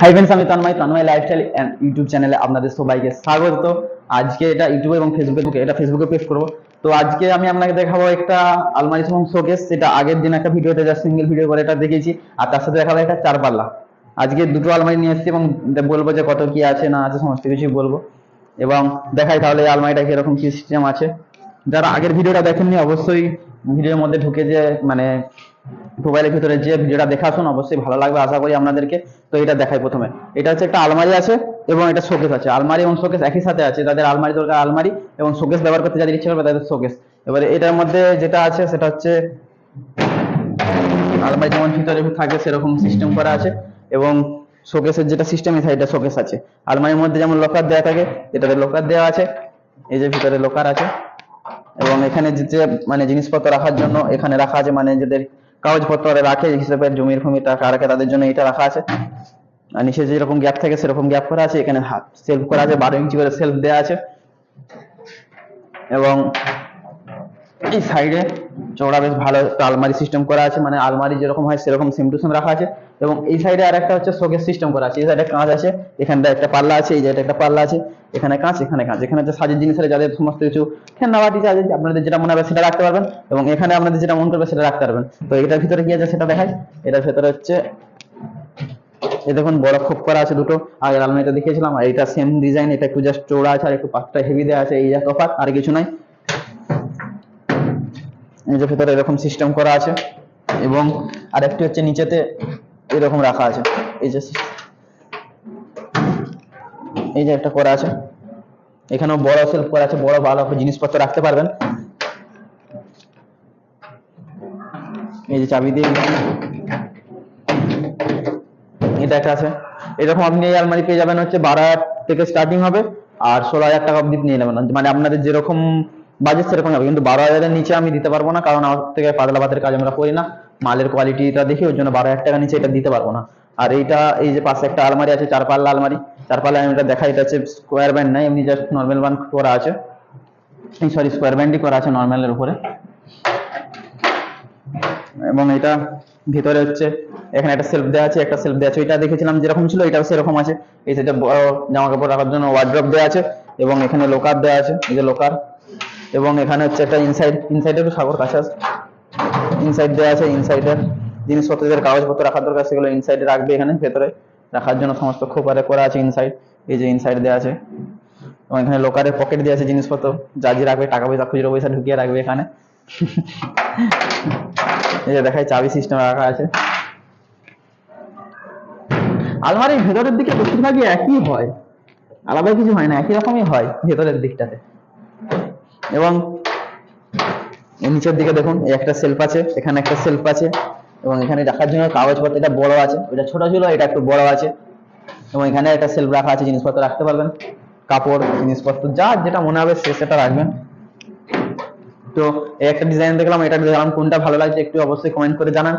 Hi friends আমি Tanmoy. Tanmoy lifestyle YouTube চ্যানেলে আপনাদের সবাইকে স্বাগত। আজকে এটা ইউটিউবে এবং ফেসবুকে এটা ফেসবুকে পেস্ট করব। তো আজকে আমি আপনাকে দেখাবো একটা আলমারি এবং শোকেস যেটা আগের দিন একটা ভিডিওতে যা সিঙ্গেল ভিডিও করে এটা দেখিয়েছি, আর তার সাথে দেখাবো একটা চার পাল্লা। আজকে দুটো আলমারি নিয়ে এসেছি এবং বলব যে কত কি আছে, না আছে, সমস্ত কিছুই বলব। এবং দেখাই তাহলে এই আলমারিটা কীরকম কি সিস্টেম আছে। যারা আগের ভিডিওটা দেখেননি, অবশ্যই ভিডিওর মধ্যে ঢুকে যে মানে মোবাইলের ভিতরে যে ভিডিওটা দেখা আসুন অবশ্যই ভালো লাগবে, আশা করি আপনাদেরকে। তো এটা দেখাই প্রথমে। এটা হচ্ছে একটা আলমারি আছে এবং এটা শোকেস আছে। আলমারি এবং শোকেস একই সাথে আছে। তাদের আলমারি দরকার আলমারি এবং শোকেস ব্যবহার করতে যাদের ইচ্ছে করবে তাদের শোকেস। এবারে এটার মধ্যে যেটা আছে সেটা হচ্ছে আলমারি যেমন ভিতরে থাকে সেরকম সিস্টেম করা আছে এবং শোকেসের যেটা সিস্টেম এই সাইডে শোকেস আছে। আলমারির মধ্যে যেমন লকার দেওয়া থাকে, এটাতে লকার দেওয়া আছে। এই যে ভিতরে লকার আছে। এবং এখানে যে মানে জিনিসপত্র রাখার জন্য এখানে রাখা আছে মানে যাদের কাগজপত্র রাখে হিসেবে, জমির ভূমি টাকা রাখে, তাদের জন্য এটা রাখা আছে। আর নিচে যেরকম গ্যাপ থাকে, সেরকম গ্যাপ করা আছে। এখানে সেলফ করা আছে, বারো ইঞ্চি করে সেলফ দেওয়া আছে। এবং এই সাইডে চওড়া বেশ ভালো একটা আলমারি সিস্টেম করা আছে। মানে আলমারি যেরকম হয়, সেরকম সেম টু সেম রাখা আছে। এবং এই সাইডে আর একটা হচ্ছে শোকেস সিস্টেম করা আছে। এই সাইডে কাঁচ আছে এখানটা একটা পাল্লা আছে, এই জায়গাটা একটা পাল্লা আছে, এখানে কাঁচ এখানে কাঁচ। এখানে হচ্ছে সাজের জিনিস আছে, যাদের সমস্ত কিছু খেলনা বাটি আছে, আপনাদের যেটা মনে হবে সেটা রাখতে পারবেন এবং এখানে আপনাদের যেটা মন করবে সেটা রাখতে পারবেন। তো এটার ভিতরে কি আছে সেটা দেখাই। এটার ভিতরে হচ্ছে এ দেখুন বড় খোপ করা আছে দুটো। আগের আলমারিটা দেখিয়েছিলাম, আর এটা সেম ডিজাইন এটা একটু জাস্ট চৌড়া আছে, আর একটু পাতটা হেভি দেওয়া আছে, এই যা তফাৎ আর কিছু নাই। এই যে ভেতরে এরকম সিস্টেম করা আছে। এবং আরেকটি হচ্ছে নিচেতে এরকম রাখা আছে। এই যে এই যে একটা করা আছে। এখানেও বড় সেলফ করা আছে, বড় ভালো জিনিসপত্র রাখতে পারবেন। এই যে চাবি দিয়ে এটা একটা আছে। এরকম আপনি এই আলমারি পেয়ে যাবেন হচ্ছে বারো হাজার থেকে স্টার্টিং হবে, আর ষোলো হাজার টাকা অব্দি নিয়ে নেবেন। মানে আপনাদের যেরকম বাজেট সেরকম হবে, কিন্তু বারো হাজারের নিচে আমি দিতে পারব না, কারণ আমার থেকে পাতলা ভাতের কাজ আমরা করি না। মালের কোয়ালিটিটা দেখি ওই জন্য বারো হাজার টাকা নিচে এটা দিতে পারব না। আর এইটা, এই যে পাশে একটা আলমারি আছে চার পাল্লা আলমারি চার পাল্লা আমি এটা দেখাই, এটা হচ্ছে স্কোয়ার ব্যান্ড নাই, এমনি জাস্ট নর্মাল বান করা আছে। সরি স্কোয়ার ব্যান্ডই করা আছে নর্মালের উপরে। এবং এটা ভিতরে হচ্ছে, এখানে একটা সেলফ দেওয়া আছে, একটা সেলফ দেওয়া আছে। এটা দেখেছিলাম যেরকম ছিল এটাও সেরকম আছে। এই সাইডে বড় জামা কাপড় রাখার জন্য ওয়ার্ড্রপ দেওয়া আছে, এবং এখানে লোকার দেওয়া আছে, এই যে লোকার এবং এখানে হচ্ছে একটা ইনসাইড ইনসাইডেরও সাগর কাছে ইনসাইড দেওয়া আছে ইনসাইডের জিনিসপত্র যাদের কাগজপত্র রাখার দরকার, সেগুলো ইনসাইডে রাখবে এখানে, ভেতরে রাখার জন্য সমস্ত খোপারে করা আছে ইনসাইড এই যে ইনসাইড দেওয়া আছে। এবং এখানে লোকারের পকেট দেওয়া আছে জিনিসপত্র, যা যে রাখবে, টাকা পয়সা, খুচরো পয়সা ঢুকিয়ে রাখবে এখানে। এই যে দেখায় চাবি সিস্টেম রাখা আছে। আলমারির ভেতরের দিকে বেশিরভাগই একই হয়। আলাদা কিছু হয় না, একই রকমই হয় ভেতরের দিকটাতে। এবং নিচের দিকে দেখুন একটা সেলফ আছে, এখানে একটা সেলফ আছে, এবং এখানে রাখার জন্য কাগজপত্র, এটা বড় আছে, এটা ছোট ছিল, এটা একটু বড় আছে, এবং এখানে একটা সেলফ রাখা আছে, জিনিসপত্র রাখতে পারবেন, কাপড়, জিনিসপত্র, যা যেটা মনে হবে সে সেটা রাখবেন। তো এই একটা ডিজাইন দেখলাম, এটা দেখলাম কোনটা ভালো লাগছে, একটু অবশ্যই কমেন্ট করে জানান,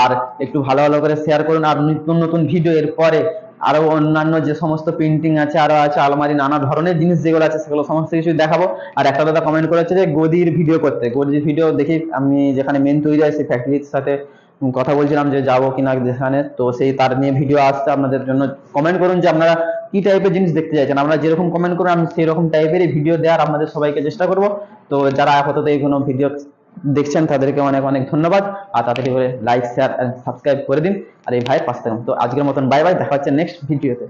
আর একটু ভালো ভালো করে শেয়ার করুন, আর নতুন নতুন ভিডিও এর পরে আরও অন্যান্য যে সমস্ত প্রিন্টিং আছে, আরও আছে, আলমারি, নানা ধরনের জিনিস যেগুলো আছে, সেগুলো সমস্ত কিছু দেখাবো। আর একটা দাদা কমেন্ট করেছে যে, গদির ভিডিও করতে। গদির ভিডিও দেখি, আমি যেখানে মেন তৈরি হয়, সেই ফ্যাক্টরির সাথে কথা বলছিলাম যে, যাব কিনা যেখানে। তো সেই তার নিয়ে ভিডিও আসছে, আপনাদের জন্য কমেন্ট করুন যে, আপনারা কি টাইপের জিনিস দেখতে চাইছেন? আমরা যেরকম কমেন্ট করুন, আমি সেই রকম টাইপেরই ভিডিও দেওয়ার আপনাদের সবাইকে চেষ্টা করব। তো যারা আপাতত এই কোনো ভিডিও দেখছেন, তাদেরকে অনেক অনেক ধন্যবাদ। আর তাদেরকে করে লাইক শেয়ার সাবস্ক্রাইব করে দিন। আর এই ভাই পাশে থাকুন। তো আজকের মতন বাই বাই দেখা হচ্ছে নেক্সট ভিডিওতে